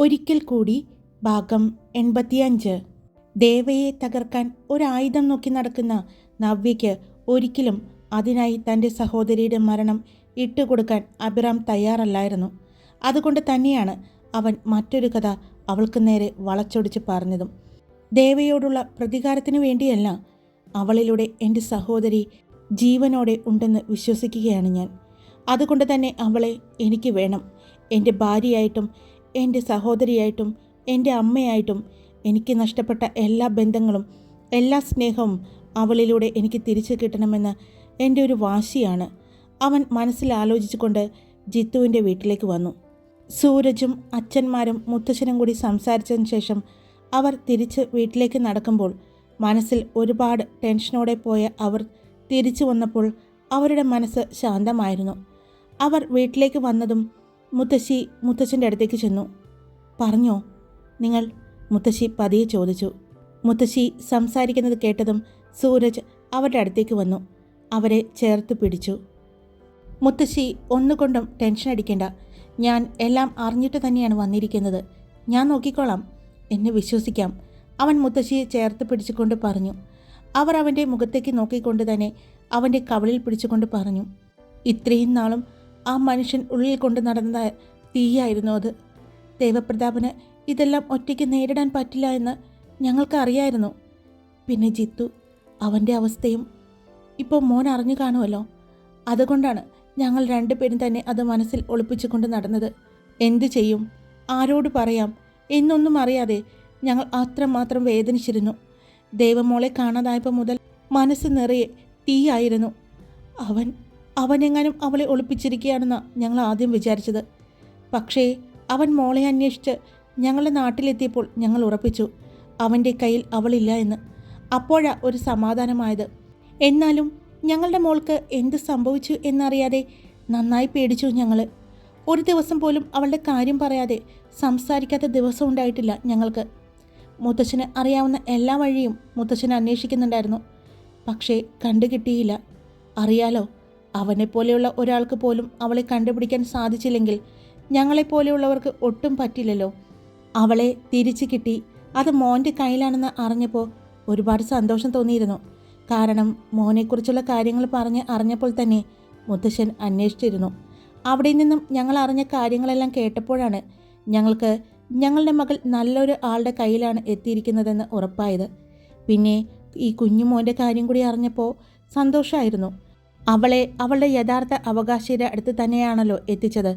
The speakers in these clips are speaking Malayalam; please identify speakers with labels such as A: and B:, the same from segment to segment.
A: ഒരിക്കൽ കൂടി ഭാഗം എൺപത്തിയഞ്ച്. ദേവയെ തകർക്കാൻ ഒരായുധം നോക്കി നടക്കുന്ന നവ്യയ്ക്ക് ഒരിക്കലും അതിനായി തന്റെ സഹോദരിയുടെ മരണം ഇട്ടുകൊടുക്കാൻ അഭിറാം തയ്യാറല്ലായിരുന്നു. അതുകൊണ്ട് തന്നെയാണ് അവൻ മറ്റൊരു കഥ അവൾക്ക് നേരെ വളച്ചൊടിച്ച് പറഞ്ഞതും. ദേവയോടുള്ള പ്രതികാരത്തിന് വേണ്ടിയല്ല അവളിലൂടെ എന്റെ സഹോദരി ജീവനോടെ ഉണ്ടെന്ന് വിശ്വസിക്കുകയാണ് ഞാൻ. അതുകൊണ്ട് തന്നെ അവളെ എനിക്ക് വേണം. എന്റെ ഭാര്യയായിട്ടും എന്റെ സഹോദരിയായിട്ടും എന്റെ അമ്മയായിട്ടും എനിക്ക് നഷ്ടപ്പെട്ട എല്ലാ ബന്ധങ്ങളും എല്ലാ സ്നേഹവും അവളിലൂടെ എനിക്ക് തിരിച്ചു കിട്ടണമെന്ന് എന്റെ ഒരു വാശിയാണ്. അവൻ മനസ്സിൽ ആലോചിച്ചുകൊണ്ട് ജിത്തുവിന്റെ വീട്ടിലേക്ക് വന്നു. സൂരജും അച്ഛന്മാരും മുത്തശ്ശനും കൂടി സംസാരിച്ചതിന് ശേഷം അവർ തിരിച്ച് വീട്ടിലേക്ക് നടക്കുമ്പോൾ മനസ്സിൽ ഒരുപാട് ടെൻഷനോടെ പോയ അവർ തിരിച്ചു വന്നപ്പോൾ അവരുടെ മനസ്സ് ശാന്തമായിരുന്നു. അവർ വീട്ടിലേക്ക് വന്നതും മുത്തശ്ശി മുത്തശ്ശന്റെ അടുത്തേക്ക് ചെന്നു. പറഞ്ഞോ? നിങ്ങൾ മുത്തശ്ശി പതിയെ ചോദിച്ചു. മുത്തശ്ശി സംസാരിക്കുന്നത് കേട്ടതും സൂരജ് അവരുടെ അടുത്തേക്ക് വന്നു. അവരെ ചേർത്ത് പിടിച്ചു. മുത്തശ്ശി ഒന്നുകൊണ്ടും ടെൻഷൻ അടിക്കേണ്ട. ഞാൻ എല്ലാം അറിഞ്ഞിട്ട് തന്നെയാണ് വന്നിരിക്കുന്നത്. ഞാൻ നോക്കിക്കോളാം. എന്നെ വിശ്വസിക്കാം അവൻ മുത്തശ്ശിയെ ചേർത്ത് പിടിച്ചുകൊണ്ട് പറഞ്ഞു. അവർ അവന്റെ മുഖത്തേക്ക് നോക്കിക്കൊണ്ട് തന്നെ അവന്റെ കവളിൽ പിടിച്ചുകൊണ്ട് പറഞ്ഞു. ഇത്രയും നാളും ആ മനുഷ്യൻ ഉള്ളിൽ കൊണ്ട് നടന്ന തീയായിരുന്നു അത്. ദേവപ്രതാപന് ഇതെല്ലാം ഒറ്റയ്ക്ക് നേരിടാൻ പറ്റില്ല എന്ന് ഞങ്ങൾക്ക് അറിയായിരുന്നു. പിന്നെ ജിത്തു അവന്റെ അവസ്ഥയും ഇപ്പോൾ മോൻ അറിഞ്ഞു കാണുമല്ലോ. അതുകൊണ്ടാണ് ഞങ്ങൾ രണ്ടുപേരും തന്നെ അത് മനസ്സിൽ ഒളിപ്പിച്ചുകൊണ്ട് നടന്നത്. എന്തു ചെയ്യും? ആരോട് പറയാം? എന്നൊന്നും അറിയാതെ ഞങ്ങൾ അത്രമാത്രം വേദനിച്ചിരുന്നു. ദേവമോളെ കാണാതായപ്പോൾ മുതൽ മനസ്സ് നിറയെ തീയായിരുന്നു. അവൻ അവനെങ്ങാനും അവളെ ഒളിപ്പിച്ചിരിക്കുകയാണെന്ന് ഞങ്ങൾ ആദ്യം വിചാരിച്ചത്. പക്ഷേ അവൻ മോളെ അന്വേഷിച്ച് ഞങ്ങളുടെ നാട്ടിലെത്തിയപ്പോൾ ഞങ്ങൾ ഉറപ്പിച്ചു. അവന്റെ കയ്യിൽ അവളില്ല എന്ന്. അപ്പോഴാ ഒരു സമാധാനമായത്. എന്നാലും ഞങ്ങളുടെ മോൾക്ക് എന്ത് സംഭവിച്ചു എന്നറിയാതെ നന്നായി പേടിച്ചു ഞങ്ങൾ ഒരു ദിവസം പോലും അവളുടെ കാര്യം പറയാതെ സംസാരിക്കാത്ത ദിവസം ഉണ്ടായിട്ടില്ല ഞങ്ങൾക്ക്. മുത്തച്ഛന് അറിയാവുന്ന എല്ലാ വഴിയും മുത്തച്ഛൻ അന്വേഷിക്കുന്നുണ്ടായിരുന്നു. പക്ഷേ കണ്ടുകിട്ടിയില്ല. അറിയാലോ? അവനെപ്പോലെയുള്ള ഒരാൾക്ക് പോലും അവളെ കണ്ടുപിടിക്കാൻ സാധിച്ചില്ലെങ്കിൽ ഞങ്ങളെപ്പോലെയുള്ളവർക്ക് ഒട്ടും പറ്റില്ലല്ലോ. അവളെ തിരിച്ചു കിട്ടി. അത് മോന്റെ കയ്യിലാണെന്ന് അറിഞ്ഞപ്പോൾ ഒരുപാട് സന്തോഷം തോന്നിയിരുന്നു. കാരണം മോനെക്കുറിച്ചുള്ള കാര്യങ്ങൾ പറഞ്ഞ് അറിഞ്ഞപ്പോൾ തന്നെ മുത്തശ്ശൻ അന്വേഷിച്ചിരുന്നു. അവിടെ നിന്നും ഞങ്ങൾ അറിഞ്ഞ കാര്യങ്ങളെല്ലാം കേട്ടപ്പോഴാണ് ഞങ്ങൾക്ക് ഞങ്ങളുടെ മകൾ നല്ലൊരു ആളുടെ കയ്യിലാണ് എത്തിയിരിക്കുന്നതെന്ന് ഉറപ്പായത്. പിന്നെ ഈ കുഞ്ഞുമോന്റെ കാര്യം കൂടി അറിഞ്ഞപ്പോൾ സന്തോഷമായിരുന്നു അവളെ അവളുടെ യഥാർത്ഥ അവകാശിയുടെ അടുത്ത് തന്നെയാണല്ലോ എത്തിച്ചത്.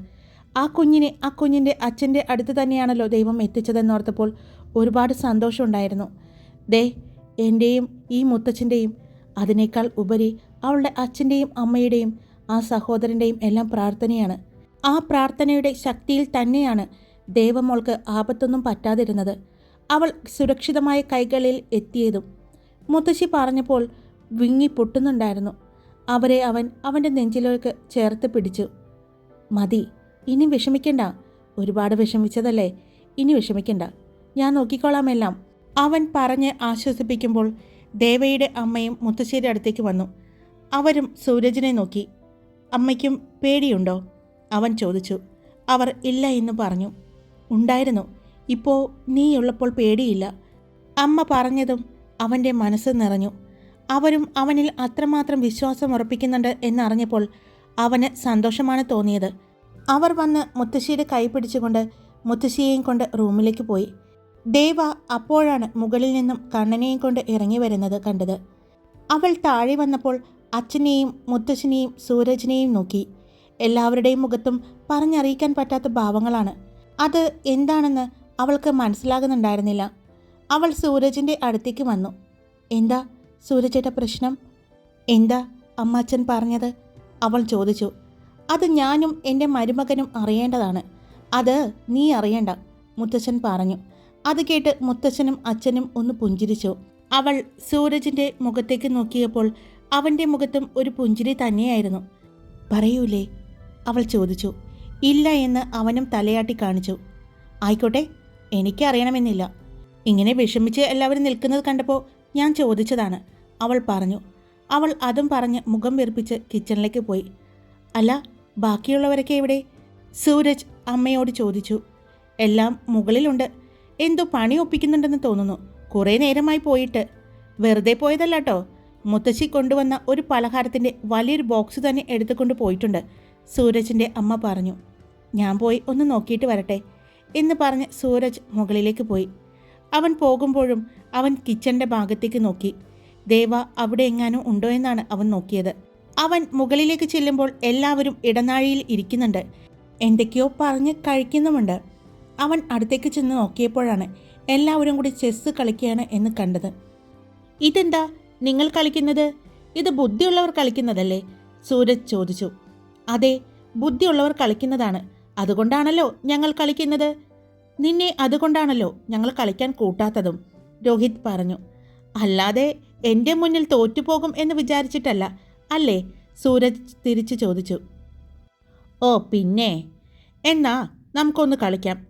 A: ആ കുഞ്ഞിനെ ആ കുഞ്ഞിന്റെ അച്ഛന്റെ അടുത്ത് തന്നെയാണല്ലോ ദൈവം എത്തിച്ചതെന്നോർത്തപ്പോൾ ഒരുപാട് സന്തോഷമുണ്ടായിരുന്നു ദേ എന്റെയും ഈ മുത്തച്ഛന്റെയും അതിനേക്കാൾ ഉപരി അവളുടെ അച്ഛന്റെയും അമ്മയുടെയും ആ സഹോദരന്റെയും എല്ലാം പ്രാർത്ഥനയാണ്. ആ പ്രാർത്ഥനയുടെ ശക്തിയിൽ തന്നെയാണ് ദേവമോൾക്ക് ആപത്തൊന്നും പറ്റാതിരുന്നത്. അവൾ സുരക്ഷിതമായ കൈകളിൽ എത്തിയതും. മുത്തശ്ശി പറഞ്ഞപ്പോൾ വിങ്ങി പൊട്ടുന്നുണ്ടായിരുന്നു. അവരെ അവൻ അവന്റെ നെഞ്ചിലേക്ക് ചേർത്ത് പിടിച്ചു. മതി ഇനി വിഷമിക്കണ്ട. ഒരുപാട് വിഷമിച്ചതല്ലേ? ഇനി വിഷമിക്കണ്ട. ഞാൻ നോക്കിക്കോളാമെല്ലാം അവൻ പറഞ്ഞ് ആശ്വസിപ്പിക്കുമ്പോൾ ദേവയുടെ അമ്മയും മുത്തശ്ശേരി അടുത്തേക്ക് വന്നു. അവരും സൂരജിനെ നോക്കി. അമ്മയ്ക്കും പേടിയുണ്ടോ? അവൻ ചോദിച്ചു. അവർ ഇല്ല എന്ന് പറഞ്ഞു. ഉണ്ടായിരുന്നു. ഇപ്പോൾ നീയുള്ളപ്പോൾ പേടിയില്ല. അമ്മ പറഞ്ഞതും അവന്റെ മനസ്സ് നിറഞ്ഞു. അവരും അവനിൽ അത്രമാത്രം വിശ്വാസം ഉറപ്പിക്കുന്നുണ്ട് എന്നറിഞ്ഞപ്പോൾ അവന് സന്തോഷമാണ് തോന്നിയത്. അവർ വന്ന് മുത്തശ്ശിയുടെ കൈ പിടിച്ചുകൊണ്ട് മുത്തശ്ശിയെയും കൊണ്ട് റൂമിലേക്ക് പോയി. ദേവ അപ്പോഴാണ് മുകളിൽ നിന്നും കണ്ണനെയും കൊണ്ട് ഇറങ്ങി വരുന്നത് കണ്ടത്. അവൾ താഴെ വന്നപ്പോൾ അച്ഛനെയും മുത്തശ്ശിനെയും സൂരജിനെയും നോക്കി. എല്ലാവരുടെയും മുഖത്തും പറഞ്ഞറിയിക്കാൻ പറ്റാത്ത ഭാവങ്ങളാണ്. അത് എന്താണെന്ന് അവൾക്ക് മനസ്സിലാകുന്നുണ്ടായിരുന്നില്ല. അവൾ സൂരജിന്റെ അടുത്തേക്ക് വന്നു. എന്താ? സൂരജേട്ട പ്രശ്നം? എന്താ അമ്മാച്ചൻ പറഞ്ഞത്? അവൾ ചോദിച്ചു. അത് ഞാനും എന്റെ മരുമകനും അറിയേണ്ടതാണ്. അത് നീ അറിയണ്ട മുത്തച്ഛൻ പറഞ്ഞു. അത് കേട്ട് മുത്തച്ഛനും അച്ഛനും ഒന്ന് പുഞ്ചിരിച്ചു. അവൾ സൂരജിന്റെ മുഖത്തേക്ക് നോക്കിയപ്പോൾ അവന്റെ മുഖത്തും ഒരു പുഞ്ചിരി തന്നെയായിരുന്നു. പറയൂലേ? അവൾ ചോദിച്ചു. ഇല്ല എന്ന് അവനും തലയാട്ടി കാണിച്ചു. ആയിക്കോട്ടെ എനിക്കറിയണമെന്നില്ല. ഇങ്ങനെ വിഷമിച്ച് എല്ലാവരും നിൽക്കുന്നത് കണ്ടപ്പോൾ ഞാൻ ചോദിച്ചതാണ്. അവൾ പറഞ്ഞു. അവൾ അതും പറഞ്ഞ് മുഖം വീർപ്പിച്ച് കിച്ചണിലേക്ക് പോയി. അല്ല ബാക്കിയുള്ളവരൊക്കെ എവിടെ? സൂരജ് അമ്മയോട് ചോദിച്ചു. എല്ലാം മുകളിലുണ്ട്. എന്തോ പണി ഒപ്പിക്കുന്നുണ്ടെന്ന് തോന്നുന്നു. കുറേ നേരമായി പോയിട്ട്. വെറുതെ പോയതല്ല കേട്ടോ മുത്തശ്ശി കൊണ്ടുവന്ന ഒരു പലഹാരത്തിന്റെ വലിയൊരു ബോക്സ് തന്നെ എടുത്തുകൊണ്ട് പോയിട്ടുണ്ട് സൂരജിന്റെ അമ്മ പറഞ്ഞു. ഞാൻ പോയി ഒന്ന് നോക്കിയിട്ട് വരട്ടെ എന്ന് പറഞ്ഞ് സൂരജ് മുകളിലേക്ക് പോയി. അവൻ പോകുമ്പോഴും അവൻ കിച്ചന്റെ ഭാഗത്തേക്ക് നോക്കി. ദേവ അവിടെ എങ്ങാനും ഉണ്ടോ എന്നാണ് അവൻ നോക്കിയത്. അവൻ മുകളിലേക്ക് ചെല്ലുമ്പോൾ എല്ലാവരും ഇടനാഴിയിൽ ഇരിക്കുന്നുണ്ട്. എന്തൊക്കെയോ പറഞ്ഞ് കഴിക്കുന്നുമുണ്ട്. അവൻ അടുത്തേക്ക് ചെന്ന് നോക്കിയപ്പോഴാണ് എല്ലാവരും കൂടി ചെസ്സ് കളിക്കുകയാണ് എന്ന് കണ്ടത്. ഇതെന്താ? നിങ്ങൾ കളിക്കുന്നത്? ഇത് ബുദ്ധിയുള്ളവർ കളിക്കുന്നതല്ലേ? സൂരജ് ചോദിച്ചു. അതെ ബുദ്ധിയുള്ളവർ കളിക്കുന്നതാണ്. അതുകൊണ്ടാണല്ലോ ഞങ്ങൾ കളിക്കുന്നത്. നിന്നെ അതുകൊണ്ടാണല്ലോ ഞങ്ങൾ കളിക്കാൻ കൂട്ടാത്തതും രോഹിത് പറഞ്ഞു. അല്ലാതെ എന്റെ മുന്നിൽ തോറ്റുപോകും എന്ന് വിചാരിച്ചിട്ടല്ല അല്ലേ? സൂരജ് തിരിച്ചു ചോദിച്ചു. ഓ പിന്നെ. എന്നാ നമുക്കൊന്ന് കളിക്കാം.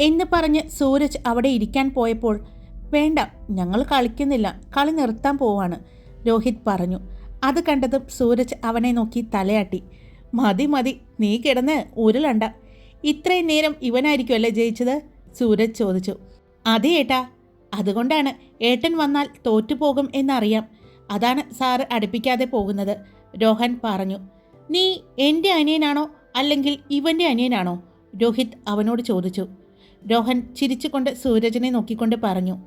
A: എന്ന് പറഞ്ഞ് സൂരജ് അവിടെ ഇരിക്കാൻ പോയപ്പോൾ വേണ്ട ഞങ്ങൾ കളിക്കുന്നില്ല കളി നിർത്താൻ പോവാണ്. രോഹിത് പറഞ്ഞു. അത് കണ്ടതും സൂരജ് അവനെ നോക്കി തലയാട്ടി. മതി മതി നീ കിടന്ന് ഉരുളണ്ട. ഇത്രയും നേരം ഇവനായിരിക്കുമല്ലേ ജയിച്ചത്? സൂരജ് ചോദിച്ചു. അതെ ഏട്ടാ. അതുകൊണ്ടാണ് ഏട്ടൻ വന്നാൽ തോറ്റുപോകും എന്നറിയാം. അതാണ് സാറ് അടുപ്പിക്കാതെ പോകുന്നത്. രോഹൻ പറഞ്ഞു നീ എന്റെ അനിയനാണോ അല്ലെങ്കിൽ ഇവന്റെ അനിയനാണോ? രോഹിത് അവനോട് ചോദിച്ചു. രോഹൻ ചിരിച്ചുകൊണ്ട് സൂരജിനെ നോക്കിക്കൊണ്ട് പറഞ്ഞു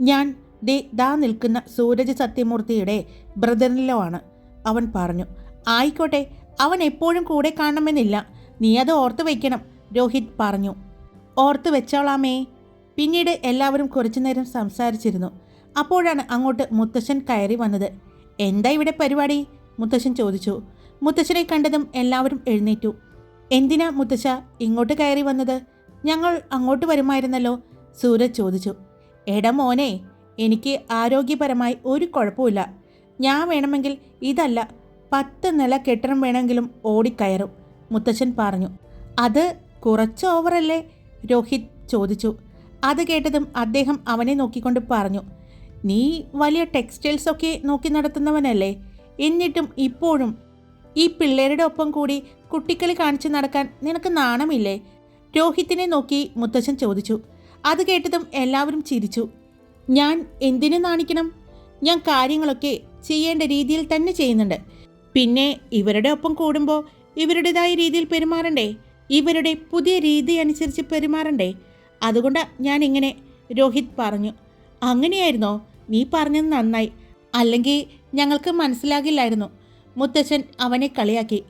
A: ഞാൻ ദേ ദാ നിൽക്കുന്ന സൂരജ് സത്യമൂർത്തിയുടെ ബ്രദറിലോ ആണ്. അവൻ പറഞ്ഞു ആയിക്കോട്ടെ അവൻ എപ്പോഴും കൂടെ കാണണമെന്നില്ല. നീ അത് ഓർത്തു വയ്ക്കണം രോഹിത് പറഞ്ഞു. ഓർത്തു വെച്ചോളാമേ പിന്നീട് എല്ലാവരും കുറച്ചു നേരം സംസാരിച്ചിരുന്നു. അപ്പോഴാണ് അങ്ങോട്ട് മുത്തശ്ശൻ കയറി വന്നത്. എന്താ ഇവിടെ പരിപാടി? മുത്തശ്ശൻ ചോദിച്ചു. മുത്തശ്ശനെ കണ്ടതും എല്ലാവരും എഴുന്നേറ്റു. എന്തിനാ മുത്തശ്ശ ഇങ്ങോട്ട് കയറി വന്നത്? ഞങ്ങൾ അങ്ങോട്ട് വരുമായിരുന്നല്ലോ സൂരജ് ചോദിച്ചു. എടാ മോനെ എനിക്ക് ആരോഗ്യപരമായി ഒരു കുഴപ്പമില്ല ഞാൻ വേണമെങ്കിൽ ഇതല്ല പത്ത് നില കെട്ടിടം വേണമെങ്കിലും ഓടിക്കയറും മുത്തച്ഛൻ പറഞ്ഞു. അത് കുറച്ച് ഓവറല്ലേ? രോഹിത് ചോദിച്ചു. അത് കേട്ടതും അദ്ദേഹം അവനെ നോക്കിക്കൊണ്ട് പറഞ്ഞു നീ വലിയ ടെക്സ്റ്റൈൽസ് ഒക്കെ നോക്കി നടത്തുന്നവനല്ലേ? എന്നിട്ടും ഇപ്പോഴും ഈ പിള്ളേരുടെ ഒപ്പം കൂടി കുട്ടിക്കളി കാണിച്ചു നടക്കാൻ നിനക്ക് നാണമില്ലേ? രോഹിത്തിനെ നോക്കി മുത്തച്ഛൻ ചോദിച്ചു. അത് കേട്ടതും എല്ലാവരും ചിരിച്ചു. ഞാൻ എന്തിനു നാണിക്കണം? ഞാൻ കാര്യങ്ങളൊക്കെ ചെയ്യേണ്ട രീതിയിൽ തന്നെ ചെയ്യുന്നുണ്ട്. പിന്നെ ഇവരുടെ ഒപ്പം കൂടുമ്പോൾ ഇവരുടേതായ രീതിയിൽ പെരുമാറണ്ടേ? ഇവരുടെ പുതിയ രീതി അനുസരിച്ച് പെരുമാറണ്ടേ? അതുകൊണ്ട് ഞാൻ ഇങ്ങനെ രോഹിത് പറഞ്ഞു അങ്ങനെയായിരുന്നോ? നീ പറഞ്ഞത് നന്നായി. അല്ലെങ്കിൽ ഞങ്ങൾക്ക് മനസ്സിലാകില്ലായിരുന്നു. മുത്തച്ഛൻ അവനെ കളിയാക്കി.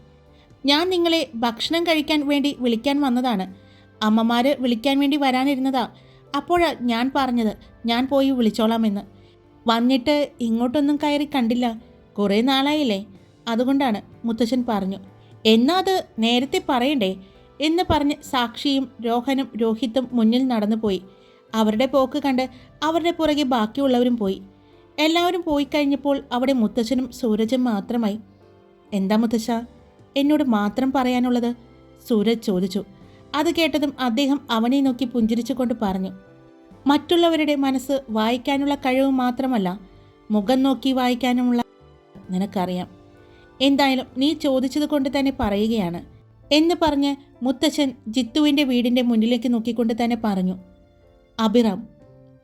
A: ഞാൻ നിങ്ങളെ ഭക്ഷണം കഴിക്കാൻ വേണ്ടി വിളിക്കാൻ വന്നതാണ്. അമ്മമാർ വിളിക്കാൻ വേണ്ടി വരാനിരുന്നതാ. അപ്പോഴാണ് ഞാൻ പറഞ്ഞത്. ഞാൻ പോയി വിളിച്ചോളാമെന്ന്. വന്നിട്ട് ഇങ്ങോട്ടൊന്നും കയറി കണ്ടില്ല. കുറേ നാളായില്ലേ? അതുകൊണ്ടാണ് മുത്തശ്ശൻ പറഞ്ഞു. എന്നാ അത് നേരത്തെ പറയണ്ടേ? എന്ന് പറഞ്ഞ് സാക്ഷിയും രോഹനും രോഹിത്തും മുന്നിൽ നടന്നുപോയി അവരുടെ പോക്ക് കണ്ട് അവരുടെ പുറകെ ബാക്കിയുള്ളവരും പോയി. എല്ലാവരും പോയി കഴിഞ്ഞപ്പോൾ അവിടെ മുത്തച്ഛനും സൂരജും മാത്രമായി. എന്താ മുത്തശ്ശ എന്നോട് മാത്രം പറയാനുള്ളത്? സൂരജ് ചോദിച്ചു. അത് കേട്ടതും അദ്ദേഹം അവനെ നോക്കി പുഞ്ചിരിച്ചുകൊണ്ട് പറഞ്ഞു. മറ്റുള്ളവരുടെ മനസ്സ് വായിക്കാനുള്ള കഴിവ് മാത്രമല്ല മുഖം നോക്കി വായിക്കാനുമുള്ള നിനക്കറിയാം. എന്തായാലും നീ ചോദിച്ചത് കൊണ്ട് തന്നെ പറയുകയാണ്. എന്ന് പറഞ്ഞ് മുത്തച്ഛൻ ജിത്തുവിന്റെ വീടിന്റെ മുന്നിലേക്ക് നോക്കിക്കൊണ്ട് തന്നെ പറഞ്ഞു അഭിറാം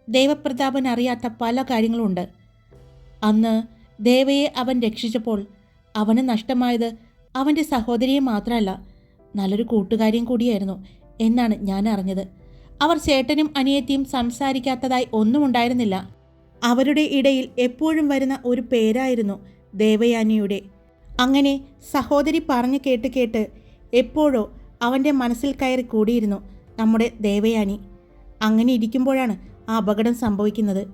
A: ദേവപ്രതാപൻ അറിയാത്ത പല കാര്യങ്ങളുമുണ്ട് അന്ന് ദേവയെ അവൻ രക്ഷിച്ചപ്പോൾ അവന് നഷ്ടമായത് അവന്റെ സഹോദരിയെ മാത്രമല്ല നല്ലൊരു കൂട്ടുകാരിയും കൂടിയായിരുന്നു എന്നാണ് ഞാൻ അറിഞ്ഞത്. അവർ ചേട്ടനും അനിയത്തിയും സംസാരിക്കാത്തതായി ഒന്നും ഉണ്ടായിരുന്നില്ല. അവരുടെ ഇടയിൽ എപ്പോഴും വരുന്ന ഒരു പേരായിരുന്നു ദേവയാനിയുടെ. അങ്ങനെ സഹോദരി പറഞ്ഞു കേട്ട് കേട്ട് എപ്പോഴോ അവന്റെ മനസ്സിൽ കയറി കൂടിയിരുന്നു നമ്മുടെ ദേവയാനി. അങ്ങനെ ഇരിക്കുമ്പോഴാണ് ആ അപകടം സംഭവിക്കുന്നത്.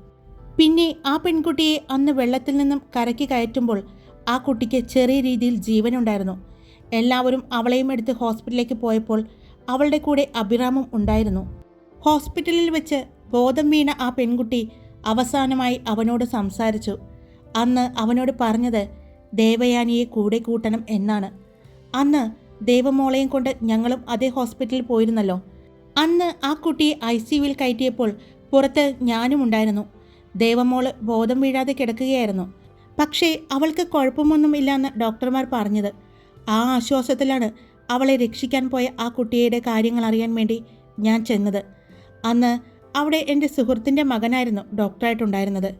A: പിന്നെ ആ പെൺകുട്ടിയെ അന്ന് വെള്ളത്തിൽ നിന്നും കരയ്ക്ക് കയറ്റുമ്പോൾ ആ കുട്ടിക്ക് ചെറിയ രീതിയിൽ ജീവനുണ്ടായിരുന്നു. എല്ലാവരും അവളെയും എടുത്ത് ഹോസ്പിറ്റലിലേക്ക് പോയപ്പോൾ അവളുടെ കൂടെ അഭിറാമും ഉണ്ടായിരുന്നു. ഹോസ്പിറ്റലിൽ വെച്ച് ബോധം വീണ ആ പെൺകുട്ടി അവസാനമായി അവനോട് സംസാരിച്ചു. അന്ന് അവനോട് പറഞ്ഞത് ദേവയാനിയെ കൂടെ കൂട്ടണം എന്നാണ്. അന്ന് ദേവമോളയും കൊണ്ട് ഞങ്ങളും അതേ ഹോസ്പിറ്റലിൽ പോയിരുന്നല്ലോ. അന്ന് ആ കുട്ടിയെ ഐ സി യുവിൽ കയറ്റിയപ്പോൾ പുറത്ത് ഞാനും ഉണ്ടായിരുന്നു. ദേവമോൾ ബോധം വീഴാതെ കിടക്കുകയായിരുന്നു. പക്ഷേ അവൾക്ക് കുഴപ്പമൊന്നും ഇല്ലെന്ന് ഡോക്ടർമാർ പറഞ്ഞത്. ആ ആശ്വാസത്തിലാണ് അവളെ രക്ഷിക്കാൻ പോയ ആ കുട്ടിയുടെ കാര്യങ്ങൾ അറിയാൻ വേണ്ടി ഞാൻ ചെന്നത്. അന്ന് അവിടെ എന്റെ സുഹൃത്തിന്റെ മകനായിരുന്നു ഡോക്ടറായിട്ടുണ്ടായിരുന്നത്.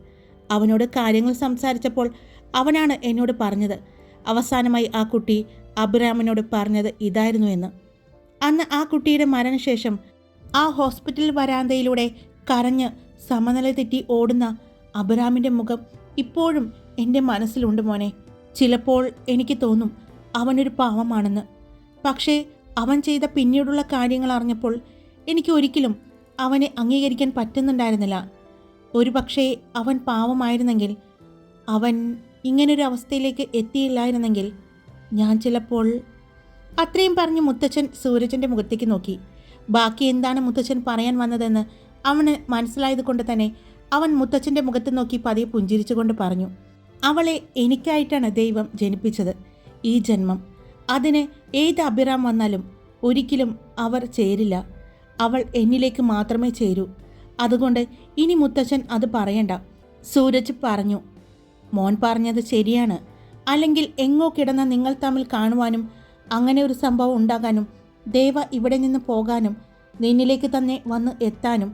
A: അവനോട് കാര്യങ്ങൾ സംസാരിച്ചപ്പോൾ അവനാണ് എന്നോട് പറഞ്ഞത്. അവസാനമായി ആ കുട്ടി അബ്രാമിനോട് പറഞ്ഞത് ഇതായിരുന്നു എന്ന്. അന്ന് ആ കുട്ടിയുടെ മരണശേഷം ആ ഹോസ്പിറ്റൽ വരാന്തയിലൂടെ കരഞ്ഞ് സമനില തെറ്റി ഓടുന്ന അബ്രാമിന്റെ മുഖം ഇപ്പോഴും എന്റെ മനസ്സിലുണ്ട് മോനെ. ചിലപ്പോൾ എനിക്ക് തോന്നും അവനൊരു പാവമാണെന്ന്. പക്ഷേ അവൻ ചെയ്ത പിന്നീടുള്ള കാര്യങ്ങൾ അറിഞ്ഞപ്പോൾ എനിക്ക് ഒരിക്കലും അവനെ അംഗീകരിക്കാൻ പറ്റുന്നുണ്ടായിരുന്നില്ല. ഒരു പക്ഷേ അവൻ പാവമായിരുന്നെങ്കിൽ അവൻ ഇങ്ങനൊരു അവസ്ഥയിലേക്ക് എത്തിയില്ലായിരുന്നെങ്കിൽ ഞാൻ ചിലപ്പോൾ അത്രയും പറഞ്ഞ് മുത്തച്ഛൻ സൂരജന്റെ മുഖത്തേക്ക് നോക്കി. ബാക്കി എന്താണ് മുത്തച്ഛൻ പറയാൻ വന്നതെന്ന് അവന് മനസ്സിലായത് കൊണ്ട് തന്നെ അവൻ മുത്തച്ഛന്റെ മുഖത്ത് നോക്കി പതിയെ പുഞ്ചിരിച്ചുകൊണ്ട് പറഞ്ഞു അവളെ എനിക്കായിട്ടാണ് ദൈവം ജനിപ്പിച്ചത്. ഈ ജന്മം. അതിന് ഏത് അഭിറാം വന്നാലും ഒരിക്കലും അവർ ചേരില്ല. അവൾ എന്നിലേക്ക് മാത്രമേ ചേരൂ. അതുകൊണ്ട് ഇനി മുത്തച്ഛൻ അത് പറയണ്ട. സൂരജ് പറഞ്ഞു മോൻ പറഞ്ഞത് ശരിയാണ്. അല്ലെങ്കിൽ എങ്ങോ കിടന്ന നിങ്ങൾ തമ്മിൽ കാണുവാനും അങ്ങനെ ഒരു സംഭവം ഉണ്ടാകാനും ദേവ ഇവിടെ നിന്ന് പോകാനും നിന്നിലേക്ക് തന്നെ വന്ന് എത്താനും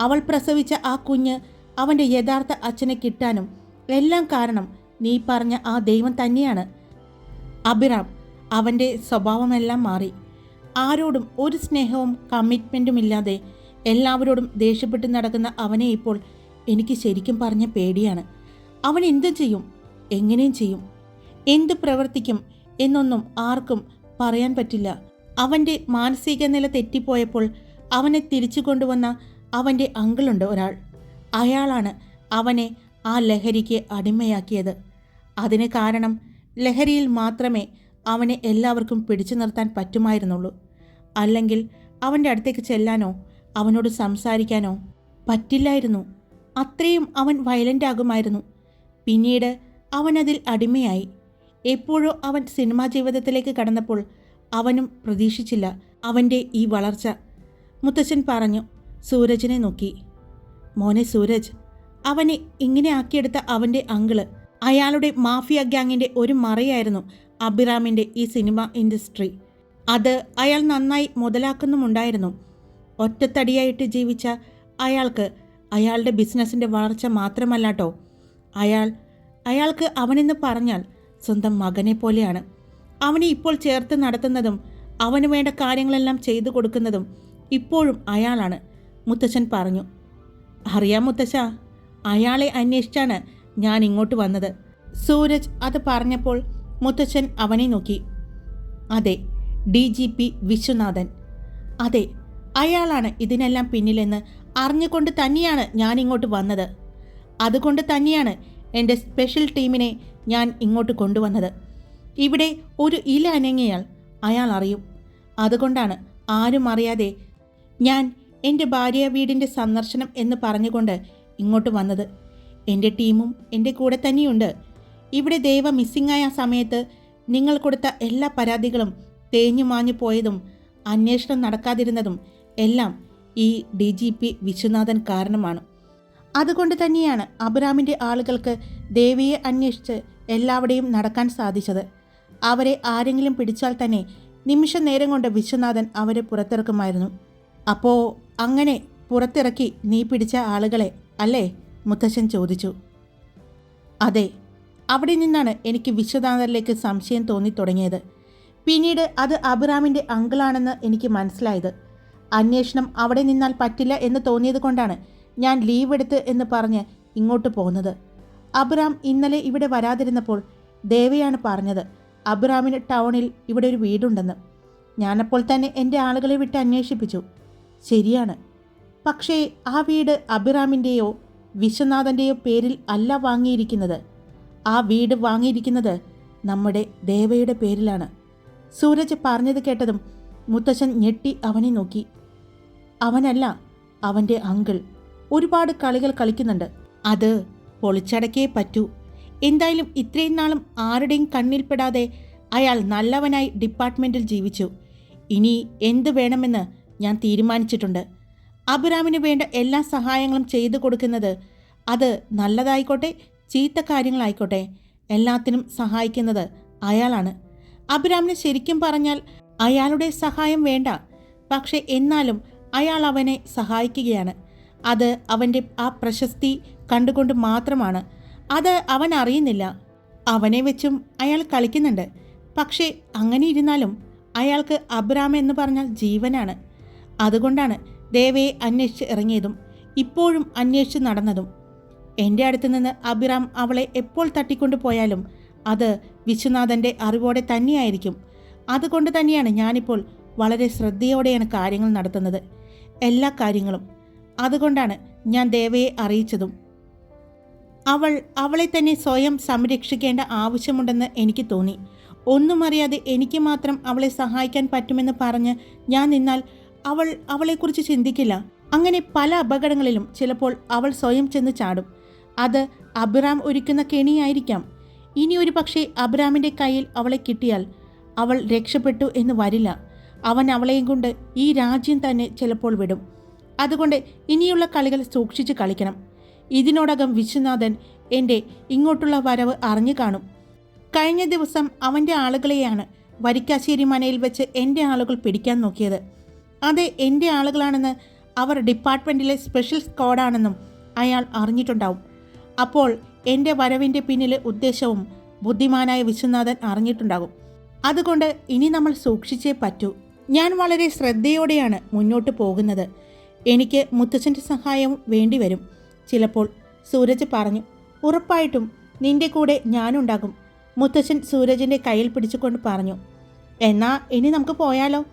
A: അവൾ പ്രസവിച്ച ആ കുഞ്ഞ് അവന്റെ യഥാർത്ഥ അച്ഛനെ കിട്ടാനും എല്ലാം കാരണം നീ പറഞ്ഞ ആ ദൈവം തന്നെയാണ്. അഭിറാം അവന്റെ സ്വഭാവമെല്ലാം മാറി. ആരോടും ഒരു സ്നേഹവും കമ്മിറ്റ്മെന്റും ഇല്ലാതെ എല്ലാവരോടും ദേഷ്യപ്പെട്ട് നടക്കുന്ന അവനെ ഇപ്പോൾ എനിക്ക് ശരിക്കും പറഞ്ഞ പേടിയാണ്. അവൻ എന്തും ചെയ്യും എങ്ങനെയും ചെയ്യും. എന്ത് പ്രവർത്തിക്കും എന്നൊന്നും ആർക്കും പറയാൻ പറ്റില്ല. അവന്റെ മാനസിക നില തെറ്റിപ്പോയപ്പോൾ അവനെ തിരിച്ചു കൊണ്ടുവന്ന അവന്റെ അങ്കിളുണ്ട് ഒരാൾ. അയാളാണ് അവനെ ആ ലഹരിക്ക് അടിമയാക്കിയത്. അതിന് കാരണം ലഹരിയിൽ മാത്രമേ അവനെ എല്ലാവർക്കും പിടിച്ചു നിർത്താൻ പറ്റുമായിരുന്നുള്ളൂ. അല്ലെങ്കിൽ അവന്റെ അടുത്തേക്ക് ചെല്ലാനോ അവനോട് സംസാരിക്കാനോ പറ്റില്ലായിരുന്നു. അത്രയും അവൻ വയലന്റ് ആകുമായിരുന്നു. പിന്നീട് അവനതിൽ അടിമയായി. എപ്പോഴോ അവൻ സിനിമാ ജീവിതത്തിലേക്ക് കടന്നപ്പോൾ അവനും പ്രതീക്ഷിച്ചില്ല അവന്റെ ഈ വളർച്ച. മുത്തച്ഛൻ പറഞ്ഞു സൂരജിനെ നോക്കി. മോനെ സൂരജ് അവനെ ഇങ്ങനെ ആക്കിയെടുത്ത അവന്റെ അങ്കിൾ അയാളുടെ മാഫിയ ഗ്യാങ്ങിന്റെ ഒരു മറയായിരുന്നു അഭിറാമിന്റെ ഈ സിനിമ ഇൻഡസ്ട്രി. അത് അയാൾ നന്നായി മുതലാക്കുന്നുമുണ്ടായിരുന്നു. ഒറ്റത്തടിയായിട്ട് ജീവിച്ച അയാൾക്ക് അയാളുടെ ബിസിനസ്സിന്റെ വളർച്ച മാത്രമല്ലാട്ടോ അയാൾ അയാൾക്ക് അവനെന്ന് പറഞ്ഞാൽ സ്വന്തം മകനെ പോലെയാണ്. അവനെ ഇപ്പോൾ ചേർത്ത് നടത്തുന്നതും അവന് വേണ്ട കാര്യങ്ങളെല്ലാം ചെയ്തു കൊടുക്കുന്നതും ഇപ്പോഴും അയാളാണ് മുത്തച്ഛൻ പറഞ്ഞു. അറിയാം മുത്തശ്ശ അയാളെ അന്വേഷിച്ചാണ് ഞാൻ ഇങ്ങോട്ട് വന്നത്. സൂരജ് അത് പറഞ്ഞപ്പോൾ മുത്തച്ഛൻ അവനെ നോക്കി. അതെ ഡി ജി പി വിശ്വനാഥൻ. അതെ അയാളാണ് ഇതിനെല്ലാം പിന്നിലെന്ന് അറിഞ്ഞുകൊണ്ട് തന്നെയാണ് ഞാൻ ഇങ്ങോട്ട് വന്നത്. അതുകൊണ്ട് തന്നെയാണ് എന്റെ സ്പെഷ്യൽ ടീമിനെ ഞാൻ ഇങ്ങോട്ട് കൊണ്ടുവന്നത്. ഇവിടെ ഒരു ഇല അനങ്ങിയാൽ അയാൾ അറിയും. അതുകൊണ്ടാണ് ആരും അറിയാതെ ഞാൻ എന്റെ ഭാര്യ വീടിന്റെ സന്ദർശനം എന്ന് പറഞ്ഞുകൊണ്ട് ഇങ്ങോട്ട് വന്നത്. എന്റെ ടീമും എന്റെ കൂടെ തന്നെയുണ്ട്. ഇവിടെ ദൈവ മിസ്സിംഗ് ആയ സമയത്ത് നിങ്ങൾ കൊടുത്ത എല്ലാ പരാതികളും തേഞ്ഞു മാഞ്ഞു പോയതും അന്വേഷണം നടക്കാതിരുന്നതും എല്ലാം ഈ ഡി ജി പി വിശ്വനാഥൻ കാരണമാണ്. അതുകൊണ്ട് തന്നെയാണ് അബ്രാമിന്റെ ആളുകൾക്ക് ദേവിയെ അന്വേഷിച്ച് എല്ലാവിടെയും നടക്കാൻ സാധിച്ചത്. അവരെ ആരെങ്കിലും പിടിച്ചാൽ തന്നെ നിമിഷ നേരം കൊണ്ട് വിശ്വനാഥൻ അവരെ പുറത്തിറക്കുമായിരുന്നു. അപ്പോൾ അങ്ങനെ പുറത്തിറക്കി നീ പിടിച്ച ആളുകളെ അല്ലേ? മുത്തശ്ശൻ ചോദിച്ചു. അതെ അവിടെ നിന്നാണ് എനിക്ക് വിശ്വനാഥനിലേക്ക് സംശയം തോന്നി തുടങ്ങിയത്. പിന്നീട് അത് അബ്രാമിന്റെ അങ്കിളാണെന്ന് എനിക്ക് മനസ്സിലായത്. അന്വേഷണം അവിടെ നിന്നാൽ പറ്റില്ല എന്ന് തോന്നിയത് കൊണ്ടാണ് ഞാൻ ലീവ് എടുത്ത് എന്ന് പറഞ്ഞ് ഇങ്ങോട്ട് പോകുന്നത് അബ്രാം ഇന്നലെ ഇവിടെ വരാതിരുന്നപ്പോൾ ദേവയാണ് പറഞ്ഞത് അബ്രാമിന് ടൗണിൽ ഇവിടെ ഒരു വീടുണ്ടെന്ന്. ഞാനപ്പോൾ തന്നെ എന്റെ ആളുകളെ വിട്ട് അന്വേഷിപ്പിച്ചു. ശരിയാണ്. പക്ഷേ ആ വീട് അബിറാമിന്റെയോ വിശ്വനാഥന്റെയോ പേരിൽ അല്ല വാങ്ങിയിരിക്കുന്നത്. ആ വീട് വാങ്ങിയിരിക്കുന്നത് നമ്മുടെ ദേവയുടെ പേരിലാണ്. സൂരജ് പറഞ്ഞത് കേട്ടതും മുത്തശ്ശൻ ഞെട്ടി അവനെ നോക്കി. അവനല്ല അവന്റെ അങ്കിൾ. ഒരുപാട് കളികൾ കളിക്കുന്നുണ്ട്. അത് പൊളിച്ചടക്കേ പറ്റൂ. എന്തായാലും ഇത്രയും നാളും ആരുടെയും കണ്ണിൽപ്പെടാതെ അയാൾ നല്ലവനായി ഡിപ്പാർട്ട്മെന്റിൽ ജീവിച്ചു. ഇനി എന്ത് വേണമെന്ന് ഞാൻ തീരുമാനിച്ചിട്ടുണ്ട്. അബുരാമിന് വേണ്ട എല്ലാ സഹായങ്ങളും ചെയ്തു കൊടുക്കുന്നത് അത് നല്ലതായിക്കോട്ടെ ചീത്ത കാര്യങ്ങളായിക്കോട്ടെ എല്ലാത്തിനും സഹായിക്കുന്നത് അയാളാണ്. അബുരാമിന് ശരിക്കും പറഞ്ഞാൽ അയാളുടെ സഹായം വേണ്ട. പക്ഷേ എന്നാലും അയാൾ അവനെ സഹായിക്കുകയാണ്. അത് അവന്റെ ആ പ്രശസ്തി കണ്ടുകൊണ്ട് മാത്രമാണ്. അത് അവൻ അറിയുന്നില്ല. അവനെ വെച്ചും അയാൾ കളിക്കുന്നുണ്ട്. പക്ഷേ അങ്ങനെ ഇരുന്നാലും അയാൾക്ക് അബ്രാം എന്ന് പറഞ്ഞാൽ ജീവനാണ്. അതുകൊണ്ടാണ് ദേവയെ അന്വേഷിച്ച് ഇറങ്ങിയതും ഇപ്പോഴും അന്വേഷിച്ച് നടന്നതും. എന്റെ അടുത്ത് നിന്ന് അബിറാം അവളെ എപ്പോൾ തട്ടിക്കൊണ്ടു പോയാലും അത് വിശ്വനാഥന്റെ അറിവോടെ തന്നെയായിരിക്കും. അതുകൊണ്ട് തന്നെയാണ് ഞാനിപ്പോൾ വളരെ ശ്രദ്ധയോടെയാണ് കാര്യങ്ങൾ നടത്തുന്നത്. എല്ലാ കാര്യങ്ങളും അതുകൊണ്ടാണ് ഞാൻ ദേവയെ അറിയിച്ചതും. അവൾ അവളെ തന്നെ സ്വയം സംരക്ഷിക്കേണ്ട ആവശ്യമുണ്ടെന്ന് എനിക്ക് തോന്നി. ഒന്നും അറിയാതെ എനിക്ക് മാത്രം അവളെ സഹായിക്കാൻ പറ്റുമെന്ന് പറഞ്ഞ് ഞാൻ നിന്നാൽ അവൾ അവളെക്കുറിച്ച് ചിന്തിക്കില്ല. അങ്ങനെ പല അപകടങ്ങളിലും ചിലപ്പോൾ അവൾ സ്വയം ചെന്ന് ചാടും. അത് അബ്രാം ഒരുക്കുന്ന കെണിയായിരിക്കാം. ഇനി ഒരു പക്ഷേ അബ്രാമിന്റെ കയ്യിൽ അവളെ കിട്ടിയാൽ അവൾ രക്ഷപ്പെട്ടു എന്ന് വരില്ല. അവൻ അവളെയും കൊണ്ട് ഈ രാജ്യം തന്നെ ചിലപ്പോൾ വിടും. അതുകൊണ്ട് ഇനിയുള്ള കളികൾ സൂക്ഷിച്ച് കളിക്കണം. ഇതിനോടകം വിശ്വനാഥൻ എന്റെ ഇങ്ങോട്ടുള്ള വരവ് അറിഞ്ഞു കാണും. കഴിഞ്ഞ ദിവസം അവന്റെ ആളുകളെയാണ് വരിക്കാശ്ശേരി മനയിൽ വെച്ച് എന്റെ ആളുകൾ പിടിക്കാൻ നോക്കിയത്. അത് എന്റെ ആളുകളാണെന്ന് അവർ ഡിപ്പാർട്ട്മെന്റിലെ സ്പെഷ്യൽ സ്ക്വാഡാണെന്നും അയാൾ അറിഞ്ഞിട്ടുണ്ടാവും. അപ്പോൾ എന്റെ വരവിന്റെ പിന്നിലെ ഉദ്ദേശവും ബുദ്ധിമാനായ വിശ്വനാഥൻ അറിഞ്ഞിട്ടുണ്ടാകും. അതുകൊണ്ട് ഇനി നമ്മൾ സൂക്ഷിച്ചേ പറ്റൂ. ഞാൻ വളരെ ശ്രദ്ധയോടെയാണ് മുന്നോട്ട് പോകുന്നത്. എനിക്ക് മുത്തച്ഛന്റെ സഹായം വേണ്ടിവരും ചിലപ്പോൾ സൂരജ് പറഞ്ഞു ഉറപ്പായിട്ടും നിന്റെ കൂടെ ഞാനുണ്ടാകും മുത്തച്ഛൻ സൂരജിന്റെ കയ്യിൽ പിടിച്ചുകൊണ്ട് പറഞ്ഞു. എന്നാ ഇനി നമുക്ക് പോയാലോ?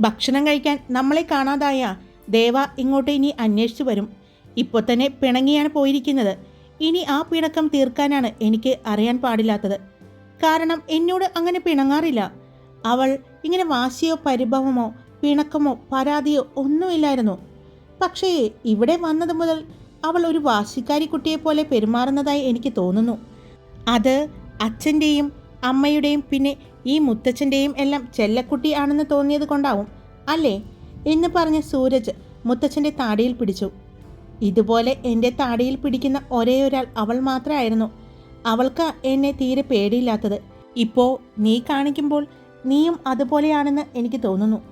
A: ഭക്ഷണം കഴിക്കാൻ നമ്മളെ കാണാതായ ദേവ ഇങ്ങോട്ട് ഇനി അന്വേഷിച്ചു വരും. ഇപ്പോൾ തന്നെ പിണങ്ങിയാണ് പോയിരിക്കുന്നത്. ഇനി ആ പിണക്കം തീർക്കാനാണ് എനിക്ക് അറിയാൻ പാടില്ലാത്തത്. കാരണം എന്നോട് അങ്ങനെ പിണങ്ങാറില്ല. അവൾ ഇങ്ങനെ വാശിയോ പരിഭവമോ പിണക്കമോ പരാതിയോ ഒന്നുമില്ലായിരുന്നു. പക്ഷേ ഇവിടെ വന്നത് മുതൽ അവൾ ഒരു വാശിക്കാരി കുട്ടിയെ പോലെ പെരുമാറുന്നതായി എനിക്ക് തോന്നുന്നു. അത് അച്ഛന്റെയും അമ്മയുടെയും പിന്നെ ഈ മുത്തച്ഛന്റെയും എല്ലാം ചെല്ലക്കുട്ടി ആണെന്ന് തോന്നിയത് കൊണ്ടാവും അല്ലേ? എന്ന് പറഞ്ഞ സൂരജ് മുത്തച്ഛന്റെ താടിയിൽ പിടിച്ചു. ഇതുപോലെ എന്റെ താടിയിൽ പിടിക്കുന്ന ഒരേ ഒരാൾ അവൾ മാത്രമായിരുന്നു. അവൾക്ക് എന്നെ തീരെ പേടിയില്ലാത്തത്. ഇപ്പോൾ നീ കാണിക്കുമ്പോൾ നീയും അതുപോലെയാണെന്ന് എനിക്ക് തോന്നുന്നു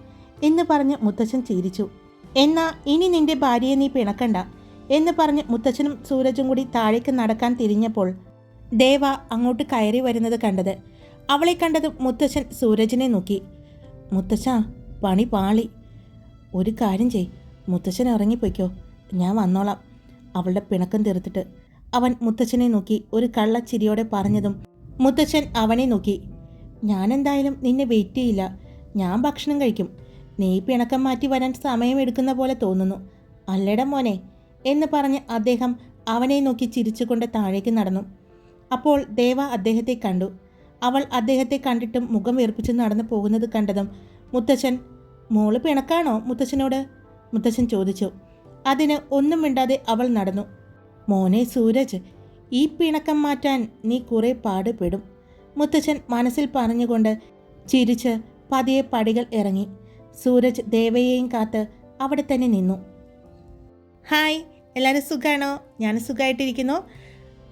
A: എന്ന് പറഞ്ഞ് മുത്തച്ഛൻ ചിരിച്ചു. എന്നാ ഇനി നിന്റെ ഭാര്യയെ നീ പിണക്കണ്ട എന്ന് പറഞ്ഞ് മുത്തച്ഛനും സൂരജും കൂടി താഴേക്ക് നടക്കാൻ തിരിഞ്ഞപ്പോൾ ദേവ അങ്ങോട്ട് കയറി വരുന്നത് കണ്ടത്. അവളെ കണ്ടതും മുത്തച്ഛൻ സൂരജിനെ നോക്കി. മുത്തച്ഛ പണി പാളി. ഒരു കാര്യം ചെയ് മുത്തച്ഛൻ ഇറങ്ങിപ്പോയിക്കോ. ഞാൻ വന്നോളാം. അവളുടെ പിണക്കം തീർത്തിട്ട് അവൻ മുത്തച്ഛനെ നോക്കി. ഒരു കള്ളച്ചിരിയോടെ പറഞ്ഞതും മുത്തച്ഛൻ അവനെ നോക്കി. ഞാനെന്തായാലും നിന്നെ വെയിറ്റ് ചെയ്യില്ല. ഞാൻ ഭക്ഷണം കഴിക്കും. നീ പിണക്കം മാറ്റി വരാൻ സമയമെടുക്കുന്ന പോലെ തോന്നുന്നു. അല്ലട മോനെ എന്ന് പറഞ്ഞ് അദ്ദേഹം അവനെ നോക്കി ചിരിച്ചുകൊണ്ട് താഴേക്ക് നടന്നു. അപ്പോൾ ദേവ അദ്ദേഹത്തെ കണ്ടു. അവൾ അദ്ദേഹത്തെ കണ്ടിട്ടും മുഖം വീർപ്പിച്ച് നടന്നു പോകുന്നത് കണ്ടതും മുത്തച്ഛൻ മോൾ പിണക്കാണോ? മുത്തച്ഛനോട് മുത്തച്ഛൻ ചോദിച്ചു. അതിന് ഒന്നും മിണ്ടാതെ അവൾ നടന്നു. മോനെ സൂരജ് ഈ പിണക്കം മാറ്റാൻ നീ കുറെ പാടുപെടും. മുത്തച്ഛൻ മനസ്സിൽ പറഞ്ഞുകൊണ്ട് ചിരിച്ച് പതിയെ പടികൾ ഇറങ്ങി. സൂരജ് ദേവയെയും കാത്ത് അവിടെ തന്നെ നിന്നു. ഹായ് എല്ലാവരും സുഖമാണോ ഞാൻ സുഖമായിട്ടിരിക്കുന്നു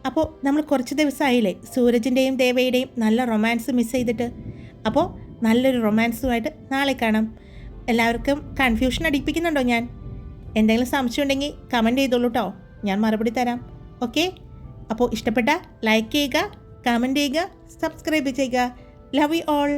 A: അപ്പോൾ നമ്മൾ കുറച്ച് ദിവസമായില്ലേ സൂരജിന്റെയും ദേവയുടെയും നല്ല റൊമാൻസ് മിസ് ചെയ്തിട്ട്. അപ്പോൾ നല്ലൊരു റൊമാൻസുമായിട്ട് നാളെ കാണാം. എല്ലാവർക്കും കൺഫ്യൂഷൻ അടിപ്പിക്കുന്നുണ്ടോ ഞാൻ? എന്തെങ്കിലും സംശയം ഉണ്ടെങ്കിൽ കമന്റ് ചെയ്തോളൂ കേട്ടോ ഞാൻ മറുപടി തരാം. ഓക്കെ അപ്പോൾ ഇഷ്ടപ്പെട്ട ലൈക്ക് ചെയ്യുക കമന്റ് ചെയ്യുക സബ്സ്ക്രൈബ് ചെയ്യുക. Love you all